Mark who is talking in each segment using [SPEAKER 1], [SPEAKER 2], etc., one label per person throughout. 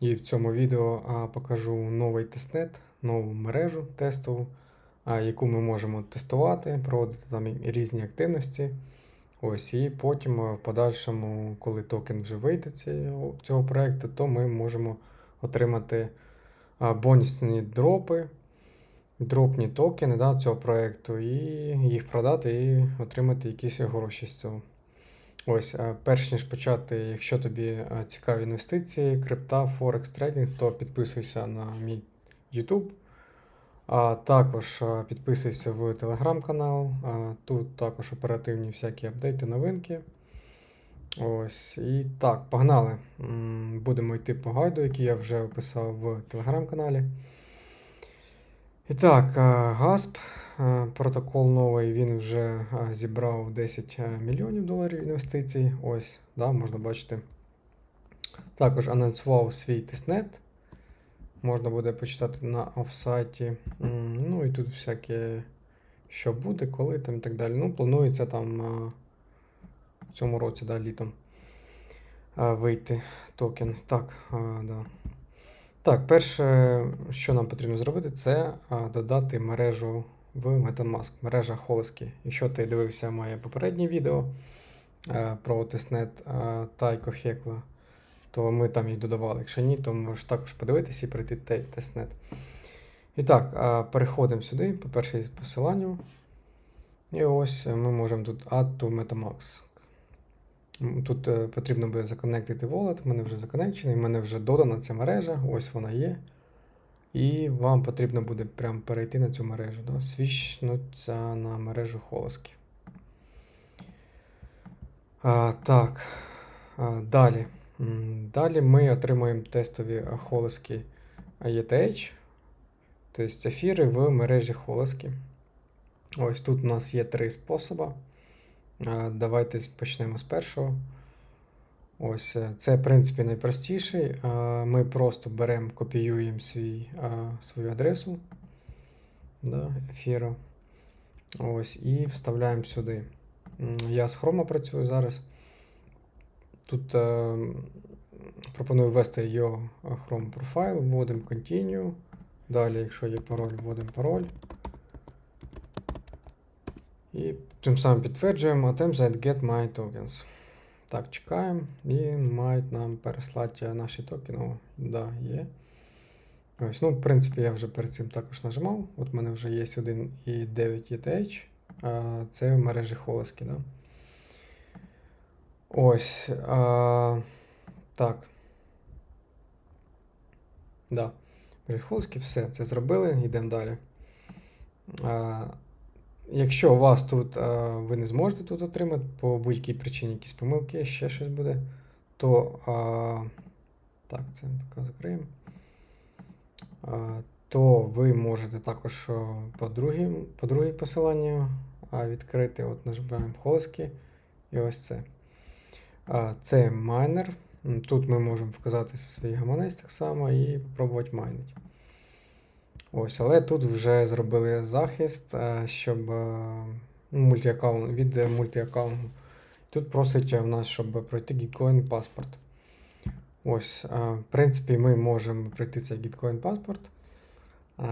[SPEAKER 1] І в цьому відео а, покажу новий тестнет, нову мережу тестову, а, яку ми можемо тестувати, проводити там різні активності. Ось, і потім в подальшому, коли токен вже вийде цього, цього проекту, то ми можемо отримати а, бонусні дропи, дропні токени да, цього проекту, і їх продати і отримати якісь гроші з цього. Ось, е, перш ніж почати, якщо тобі е, цікаві інвестиції, крипта, Форекс трейдинг, то підписуйся на мій YouTube. А також е, підписуйся в телеграм-канал. Тут також оперативні всякі апдейти, новинки. Ось. І так, погнали. Будемо йти по гайду, який я вже описав в телеграм-каналі. І так, е, протокол новий, він вже е, зібрав 10 е, мільйонів доларів інвестицій. Ось, да, можна бачити. Також анонсував свій тестнет. Можна буде почитати на офсайті. Ну і тут всяке, що буде, коли там і так далі. Ну, планується там е, в цьому році, да, літом е, вийти токен. Так, е, да. Так, перше, що нам потрібно зробити, це додати мережу в MetaMask, мережа Холоски. Якщо ти дивився моє попереднє відео е, про тестнет е, Тайко Хекла, то ми там їх додавали. Якщо ні, то можеш також подивитися і пройти тестнет. І так, а, переходимо сюди, по перше, із посиланню. І ось е, ми можемо тут Add to MetaMask. Тут е, потрібно буде законектити wallet, в мене вже законекчений, в мене вже додана ця мережа, ось вона є. І вам потрібно буде прям перейти на цю мережу, да? свічнуться на мережу Холоски. А, так, а, далі. Далі ми отримуємо тестові холоски ETH, тобто ефіри в мережі Холоски. Ось тут у нас є три способи. Давайте почнемо з першого. Ось е, це, в принципі, найпростіший. Ми просто беремо, копіюємо свій, свою адресу да, ефіру. Ось, і вставляємо сюди. Я з Chrome працюю зараз. Тут е, пропоную ввести його Chrome профайл, вводимо Continue. Далі, якщо є пароль, вводимо пароль. І тим самим підтверджуємо Attempts at Get My Tokens. Так, чекаємо і мають нам переслати наші токени. О, да, є. Ось, ну, в принципі, я вже перед цим також нажимав. От в мене вже є 1,9 ETH. Це в мережі Холоски, да? Ось. А, так. Да. Мережі Холоски, все, це зробили, йдемо далі. А, Якщо у вас тут а, ви не зможете тут отримати по будь-якій причині якісь помилки, ще щось буде, то а, так, це поки закриємо. А, то ви можете також по другій, по другій посиланню відкрити. От нажимаємо холоски і ось це. Це майнер. Тут ми можемо вказати свій гаманець так само і спробувати майнити. Ось, але тут вже зробили захист, е, щоб е, ну, від е, мультиаккаунту. Тут просить в нас, щоб пройти Gitcoin паспорт. Ось, е, в принципі, ми можемо пройти цей Gitcoin паспорт.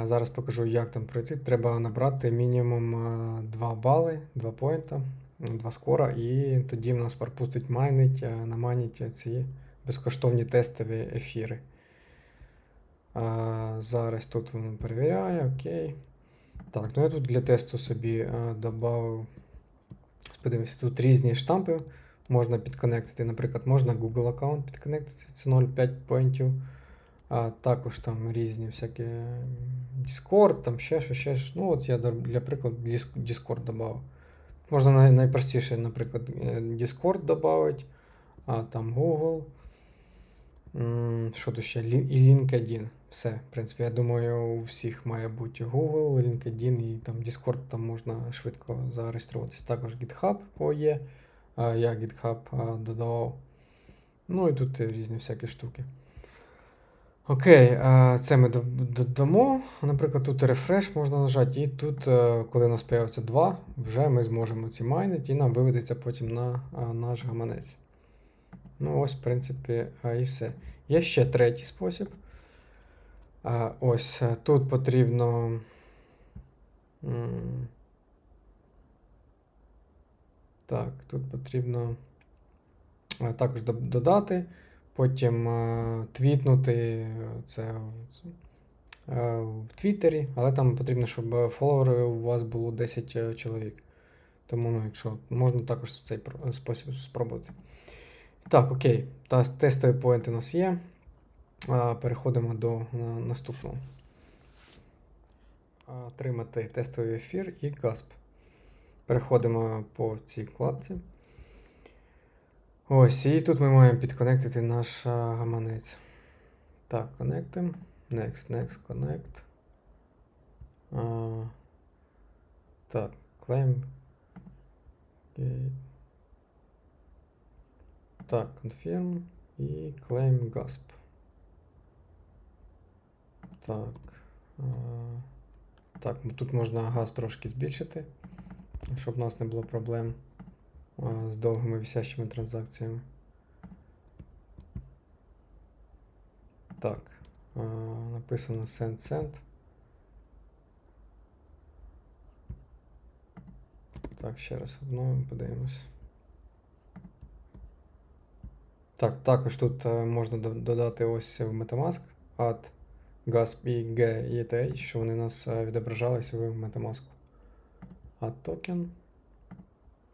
[SPEAKER 1] Зараз покажу, як там пройти. Треба набрати мінімум е, 2 бали, 2 поінта, 2 скора, і тоді в нас пропустить майнить, наманить ці безкоштовні тестові ефіри. А, зараз тут воно перевіряє, окей. Так, ну я тут для тесту собі а, додав. Подивимося, тут різні штампи можна підконектити. Наприклад, можна Google аккаунт підконектити, це 0,5 поінтів. А також там різні всякі Discord, там ще що, ще що. Ну, от я для прикладу Discord додав. Можна найпростіше, наприклад, е, Discord додати, а там Google. Що тут ще? І LinkedIn. Все. В принципі, я думаю, у всіх має бути Google, LinkedIn і там Discord, там можна швидко зареєструватися. Також GitHub є. Я GitHub додавав. Ну і тут різні всякі штуки. Окей, це ми додамо. Наприклад, тут рефреш можна нажати, і тут, е, коли у нас появиться 2, вже ми зможемо ці майнити, і нам виведеться потім на наш гаманець. Ну, ось, в принципі, і все. Є ще третій спосіб. Ось е, тут потрібно. Так, тут потрібно е, також додати, потім е, твітнути це в- Твіттері, але там потрібно, щоб фоловерів у вас було 10 е, чоловік. Тому, ну, якщо можна також цей спосіб спробувати. Так, окей. Тестові поінти у нас є. Переходимо до наступного. Отримати тестовий ефір і GASP. Переходимо по цій вкладці. Ось, і тут ми маємо підконектити наш гаманець. Так, коннектим. Next, next, connect. А, так, claim. Окей. Так, confirm і claim GASP. Так. Так, тут можна газ трошки збільшити, щоб у нас не було проблем з довгими висящими транзакціями. Так. Написано send send. Так, ще раз обновимо, подивимось. Так, також тут е, можна додати ось в Metamask add GASP і GETH, що вони нас е, відображалися в Metamask. Add token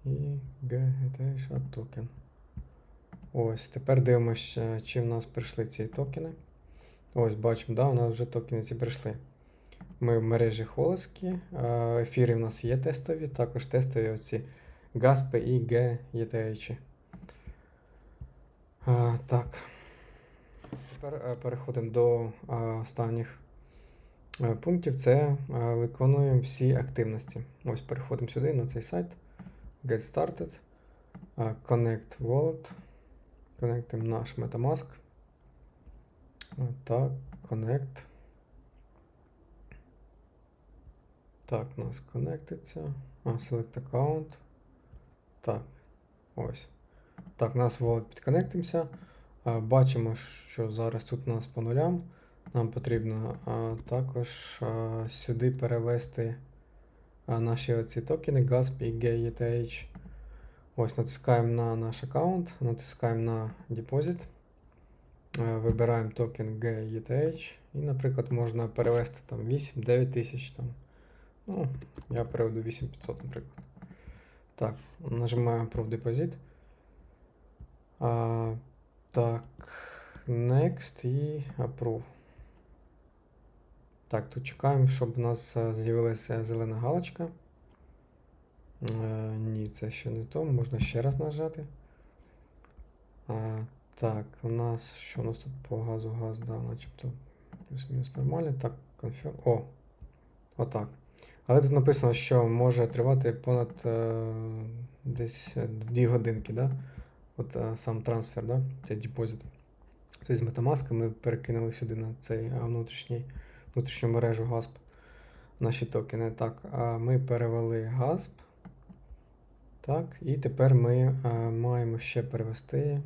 [SPEAKER 1] і GETH add token. Ось, тепер дивимося, чи в нас прийшли ці токени. Ось, бачимо, да, у нас вже токени ці прийшли. Ми в мережі Холоски. Ефіри в нас є тестові, також тестові оці GASP і GETH. Так. Тепер е, переходимо до останніх е, пунктів. Це е, виконуємо всі активності. Ось переходимо сюди на цей сайт. Get started. Connect Wallet. Коннектимо наш Metamask. Так, Connect. Так, у нас коннектиться. Select Account. Так, ось. Так, у нас wallet підконектимося. Бачимо, що зараз тут у нас по нулям. Нам потрібно також сюди перевести наші оці токени GASP і GETH. Ось натискаємо на наш аккаунт, натискаємо на. Е, Вибираємо токен GETH. І, наприклад, можна перевести там 8-9 тисяч. Там. Ну, я переведу 8500, наприклад. Так, нажимаємо Proof Deposit. Так, Next і Approve. Так, тут чекаємо, щоб у нас е, з'явилася зелена галочка. Е, ні, це ще не то. Можна ще раз нажати. А, так, у нас що у нас тут по газу газ, да, начебто плюс-мінус нормально. Так, конфірм. О! Отак. Але тут написано, що може тривати понад е, десь 2 годинки, да? От е, сам трансфер, да? цей депозит. Тобто з Metamask ми перекинули сюди на цей е, внутрішній, внутрішню мережу GASP наші токени. Так, а ми перевели GASP. Так, і тепер ми е, маємо ще перевести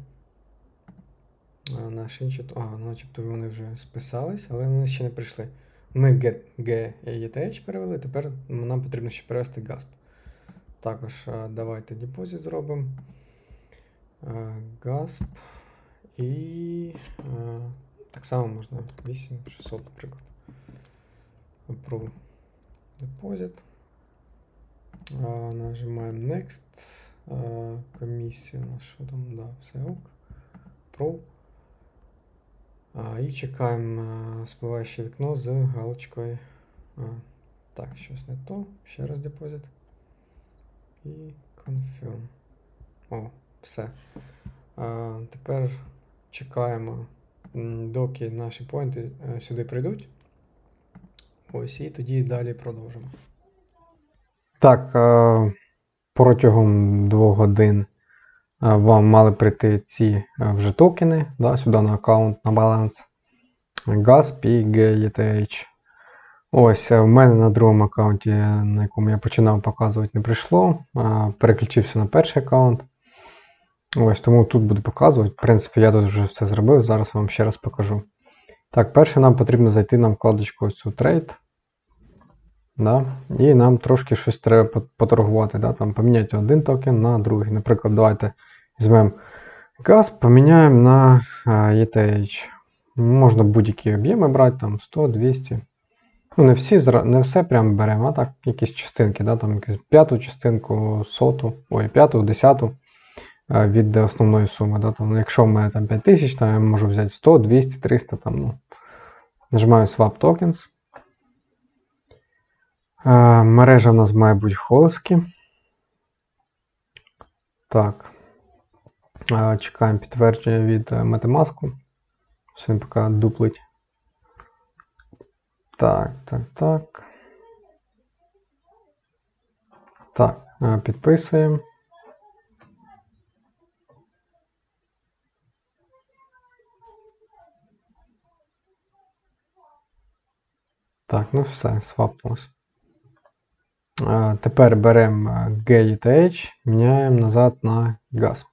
[SPEAKER 1] наші інші. А, начебто вони вже списались, але вони ще не прийшли. Ми get, GETH перевели, тепер нам потрібно ще перевести GASP. Також е, давайте депозит зробимо. Е, GASP. І е, так само можна 8600, наприклад. Approve Deposit. А, нажимаємо Next. А, комісія у нас що там? Да, все ок. Pro. А, і чекаємо а, спливаюче вікно з галочкою. А, так, щось не то. Ще раз депозит. І Confirm. О, все. А, тепер чекаємо, доки наші поінти е, сюди прийдуть. Ось, і тоді далі продовжимо. Так, е, протягом двох годин е, вам мали прийти ці вже токени да, сюди на аккаунт, на баланс. GASP і GETH. Ось, в мене на другому аккаунті, на якому я починав показувати, не прийшло. Переключився на перший аккаунт. Ось тому тут буду показувати. В принципі, я тут вже все зробив, зараз вам ще раз покажу. Так, перше нам потрібно зайти на вкладочку цю Trade. Да? І нам трошки щось треба поторгувати. Да? Там, поміняти один токен на другий. Наприклад, давайте візьмемо газ, поміняємо на а, ETH. Можна будь-які об'єми брати, там 100, 200. Ну, не, всі, не все прямо беремо, а так якісь частинки, да? там якусь п'яту частинку, соту, ой, п'яту, десяту е, від основної суми. Да? Там, якщо в мене там 5000, то я можу взяти 100, 200, 300. Там, ну. Нажимаю Swap Tokens. Е, мережа в нас має бути Холскі. Так. Е, чекаємо підтвердження від е, Metamask. Що він поки дуплить. Так, так, так. Так, е, підписуємо. Так, ну все, свапнулось. Е, Тепер беремо GETH, міняємо назад на GASP.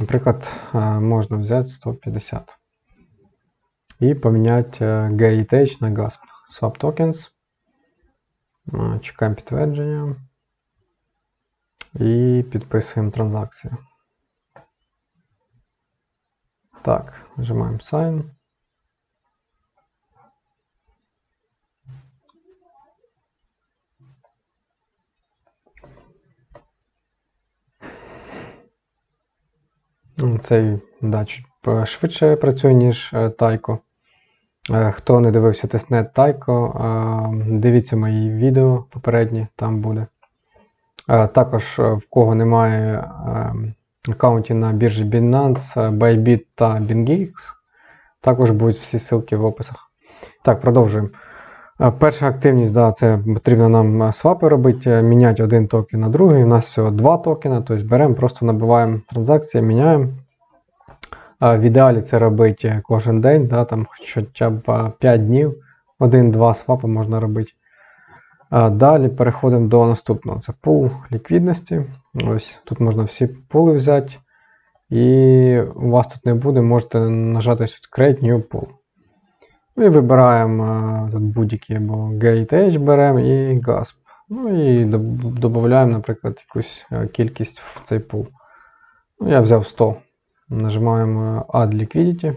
[SPEAKER 1] Наприклад, е, можна взяти 150. І поміняти е, GETH на GASP. Swap tokens. Е, Чекаємо підтвердження. І підписуємо транзакцію. Так, нажимаємо Sign. Цей да, чуть по- швидше працює, ніж е, Тайко. Е, Хто не дивився тестнет Тайко, е, дивіться мої відео попередні, там буде. Також, в кого немає е, аккаунтів на біржі Binance, Bybit та BingX, також будуть всі ссылки в описах. Так, продовжуємо. Е, Перша активність, да, це потрібно нам е, свапи робити, е, міняти один токен на другий. У нас всього два токена, тобто беремо, просто набиваємо транзакції, міняємо. Е, В ідеалі це робити кожен день, да, там хоча б е, 5 днів, один-два свапи можна робити. Е, Далі переходимо до наступного. Це пул ліквідності. Ось тут можна всі пули взяти. І у вас тут не буде, можете нажати сюди Create New Pool. І вибираємо е, тут будь-які або GateEdge беремо і GASP. Ну і додаємо, наприклад, якусь е, кількість в цей пул. Ну, я взяв 100. Нажимаємо Add Liquidity.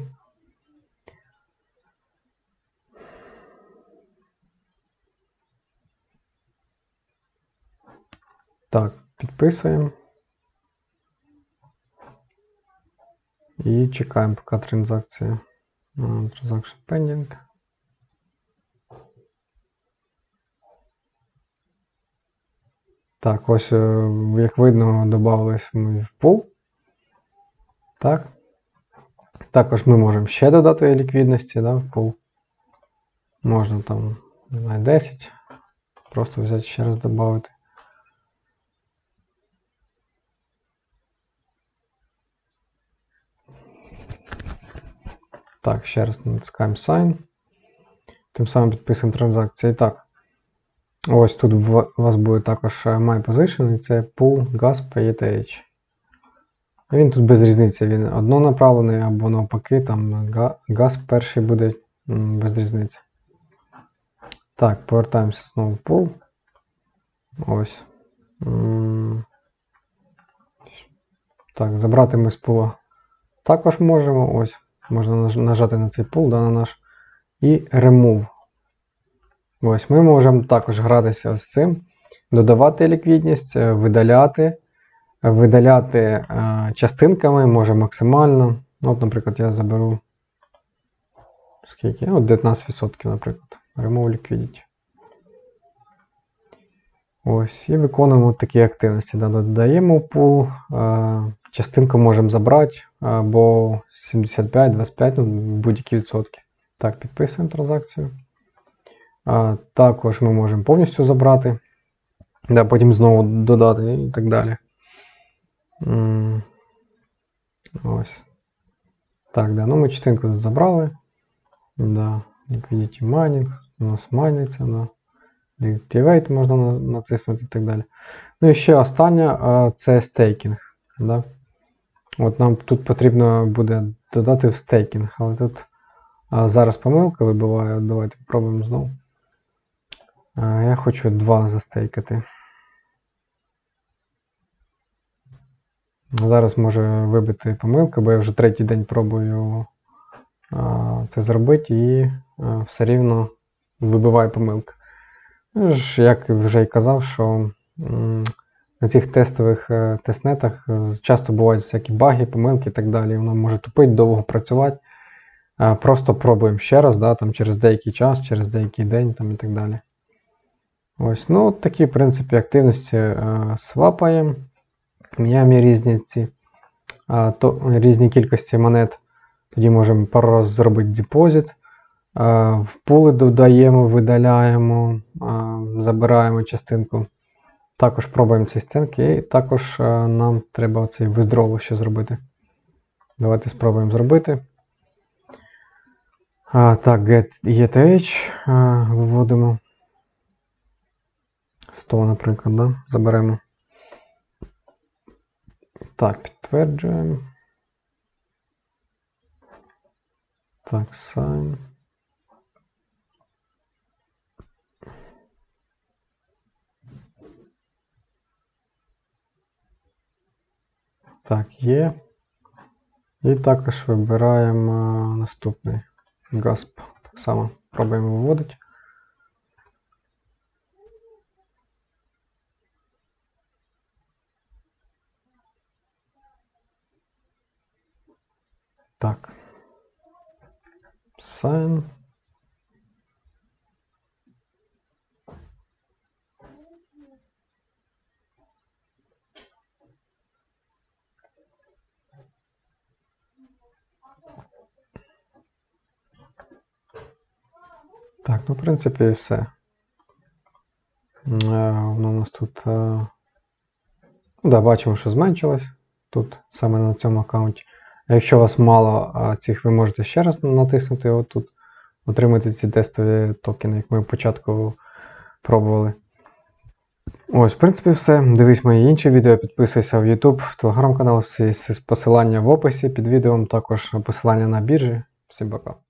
[SPEAKER 1] Так, підписуємо. І чекаємо, поки транзакція. Transaction pending. Так, ось, е, як видно, додавались ми в пул. Так. Також ми можемо ще додати ліквідності да, в пул. Можна там, не знаю, 10. Просто взяти ще раз додати. Так, ще раз натискаємо Sign. Тим самим підписуємо транзакції. Так. Ось тут у вас буде також е, My Position, і це Pool Gas PETH. Він тут без різниці, він однонаправлений або навпаки, там газ перший буде без різниці. Так, повертаємося знову в пул. Ось. Так, забрати ми з пула також можемо. Ось. Можна нажати на цей пул, да, на наш. І Remove. Ось ми можемо також гратися з цим, додавати ліквідність, е, видаляти, видаляти е, частинками, може максимально. Ну, От, наприклад, я заберу скільки? От 19%, наприклад. Remove liquidity. Ось, і виконуємо такі активності. Да, додаємо пул, е, частинку можемо забрати, або 75, 25, ну, будь-які відсотки. Так, підписуємо транзакцію. А, також ми можемо повністю забрати, да, потім знову додати і так далі. М, Ось. Так, да, ну ми частинку тут забрали. Да, liquidity mining, у нас майниться, да. Deactivate можна на- натиснути і так далі. Ну і ще остання а, це стейкінг. Да? От нам тут потрібно буде додати в стейкінг, але тут а, зараз помилка вибиває. Давайте спробуємо знову. А, я хочу 2 застейкати. Зараз може вибити помилка, бо я вже третій день пробую а, це зробити і а, все рівно вибиває помилка. Ну Як вже й казав, що м, на цих тестових е, тестнетах е, часто бувають всякі баги, помилки і так далі. Воно може тупити, довго працювати. Просто пробуємо ще раз, да, там, через деякий час, через деякий день там, і так далі. Ось, ну, такі, в принципі, активності е, свапаємо. Міняємо різні ці то, різні кількості монет. Тоді можемо пару разів зробити депозит. В пули додаємо, видаляємо, забираємо частинку. Також пробуємо ці стінки, і також нам треба цей withdrawal ще зробити. Давайте спробуємо зробити. А, так, get ETH а, виводимо. 100, наприклад, да? заберемо. Так, підтверджуємо. Так, sign. Так, є. І також вибираємо наступний GASP. Так само пробуємо виводити. Так. Sign. Так, ну, в принципі, і все. Е, Воно у нас тут. Ну, да, бачимо, що зменшилось тут, саме на цьому аккаунті. А якщо у вас мало цих, ви можете ще раз натиснути отут, отримати ці тестові токени, як ми спочатку пробували. Ось, в принципі, все. Дивись мої інші відео, підписуйся в YouTube, в телеграм-канал, всі посилання в описі під відео, також посилання на біржі. Всім пока.